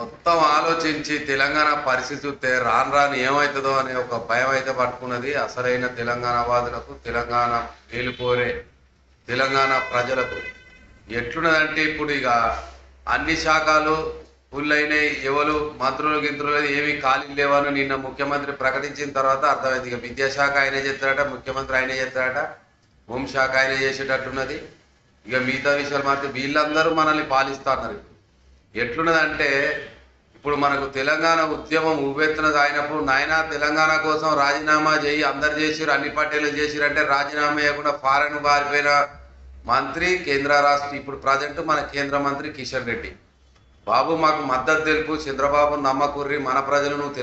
మొత్తం ఆలోచించి తెలంగాణ పరిస్థితి చూస్తే రాను రాను ఏమవుతుందో అనే ఒక భయం అయితే పట్టుకున్నది అసలైన తెలంగాణ వాదులకు. తెలంగాణ మేలుకోరే తెలంగాణ ప్రజలకు ఎట్లున్నదంటే ఇప్పుడు ఇక అన్ని శాఖలు ఫుల్లైనాయి ఎవరు మంత్రులు గింత్రులు ఏమీ ఖాళీ లేవని నిన్న ముఖ్యమంత్రి ప్రకటించిన తర్వాత అర్థమైంది. ఇక విద్యాశాఖ ఆయనే చేస్తాడట ముఖ్యమంత్రి ఆయనే చేస్తాడట హోంశాఖ ఆయనే చేసేటట్టున్నది ఇక మిగతా విషయాలు మాత్రం వీళ్ళందరూ మనల్ని పాలిస్తున్నారు ఎట్లున్నదంటే ఇప్పుడు మనకు తెలంగాణ ఉద్యమం ఉవ్వెత్తున అయినప్పుడు నాయన తెలంగాణ కోసం రాజీనామా చేయి అందరు చేసిరు అన్ని పార్టీలు చేసిరు అంటే రాజీనామా చేయకుండా ఫారెన్ పారిపోయిన మంత్రి కేంద్ర రాష్ట్ర ఇప్పుడు ప్రజెంట్ మన కేంద్ర మంత్రి కిషన్ రెడ్డి. బాబు మాకు మద్దతు తెలుపు చంద్రబాబు నమ్మకూర్రి మన ప్రజలు నువ్వు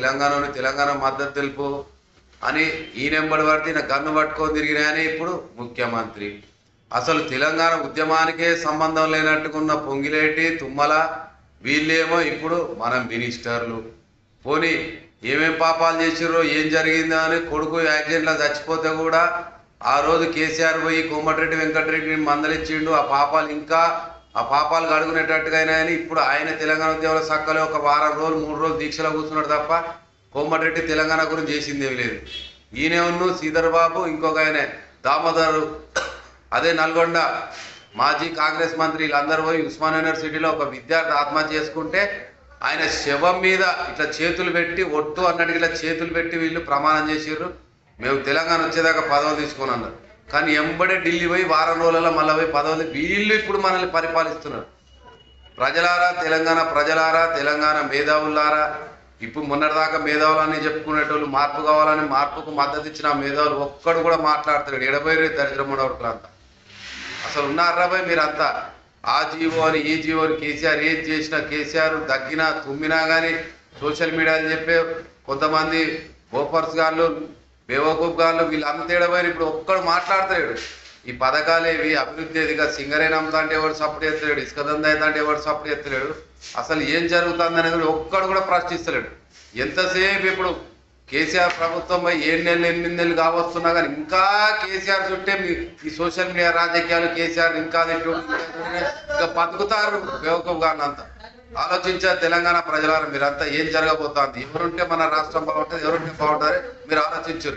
తెలంగాణ మద్దతు తెలుపు అని ఈయనెంబడి పడితే ఈయన గన్ను పట్టుకొని తిరిగినాయని ఇప్పుడు ముఖ్యమంత్రి. అసలు తెలంగాణ ఉద్యమానికే సంబంధం లేనట్టుకున్న పొంగిలేటి తుమ్మల వీళ్ళేమో ఇప్పుడు మనం మినిస్టర్లు. పోనీ ఏమేం పాపాలు చేసిర్రో ఏం జరిగిందో అని కొడుకు యాక్సిడెంట్లో చచ్చిపోతే కూడా ఆ రోజు కేసీఆర్ పోయి కోమటిరెడ్డి వెంకటరెడ్డిని మందలిచ్చిండు. ఆ పాపాలు ఇంకా ఆ పాపాలు కడుగునేటట్టుగా అయినాయని ఇప్పుడు ఆయన తెలంగాణ ఉద్యమంలో సక్కలే ఒక వారం రోజులు మూడు రోజులు దీక్షలో కూర్చున్నాడు తప్ప కోమటిరెడ్డి తెలంగాణ గురించి చేసిందేమి లేదు. ఈయనే ఉన్ను శ్రీధర్ బాబు ఇంకొక ఆయన దామోదరు అదే నల్గొండ మాజీ కాంగ్రెస్ మంత్రి వీళ్ళందరూ పోయి ఉస్మాన్ యూనివర్సిటీలో ఒక విద్యార్థి ఆత్మహత్య చేసుకుంటే ఆయన శవం మీద ఇట్లా చేతులు పెట్టి ఒట్టు అన్నట్టు ఇట్లా చేతులు పెట్టి వీళ్ళు ప్రమాణం చేసిర్రు. మేము తెలంగాణ వచ్చేదాకా పదవులు తీసుకొని అన్నారు. కానీ ఎంబడే ఢిల్లీ పోయి వారం రోజులలో మళ్ళీ పోయి పదవులు వీళ్ళు ఇప్పుడు మనల్ని పరిపాలిస్తున్నారు. ప్రజలారా తెలంగాణ ప్రజలారా తెలంగాణ మేధావులారా ఇప్పుడు మొన్నటిదాకా మేధావులని చెప్పుకునేటోళ్ళు మార్పు కావాలని మార్పుకు మద్దతు ఇచ్చిన మేధావులు ఒక్కడు కూడా మాట్లాడతాడు ఎడబై దరిద్రమడవట్లు అంతా అసలు ఉన్నారా భయ్ మీరంతా? ఆ జీవో అని ఈ జీవో అని కేసీఆర్ ఏది చేసినా కేసీఆర్ దగ్గినా తుమ్మినా కానీ సోషల్ మీడియాలో చెప్పే కొంతమంది బోఫర్స్ గాళ్ళు బేవకూప్ గాళ్ళు వీళ్ళు అంత ఇప్పుడు ఒక్కడు మాట్లాడతాడు ఈ పథకాలేవి అభివృద్ధి ఏదిగా సింగరేణ అమ్ముతా అంటే ఎవరు సపోర్ట్ చేస్తలేడు. ఇసుక దందా అంటే ఎవరు సపోర్ట్ చేస్తలేడు. అసలు ఏం జరుగుతుంది అనేది ఒక్కడు కూడా ప్రశ్నిస్తలేడు. ఎంతసేపు ఇప్పుడు కేసీఆర్ ప్రభుత్వం ఏడు నెలలు ఎనిమిది నెలలు కావస్తున్నా కానీ ఇంకా కేసీఆర్ చుట్టే మీ ఈ సోషల్ మీడియా రాజకీయాలు కేసీఆర్ ఇంకా ఇంకా బతుకుతారు బేవకూఫ్ గారిని ఆలోచించారు తెలంగాణ ప్రజలారా మీరంతా ఏం జరగబోతోంది? ఎవరుంటే మన రాష్ట్రం బాగుంటుంది ఎవరుంటే బాగుంటారు? మీరు ఆలోచించరు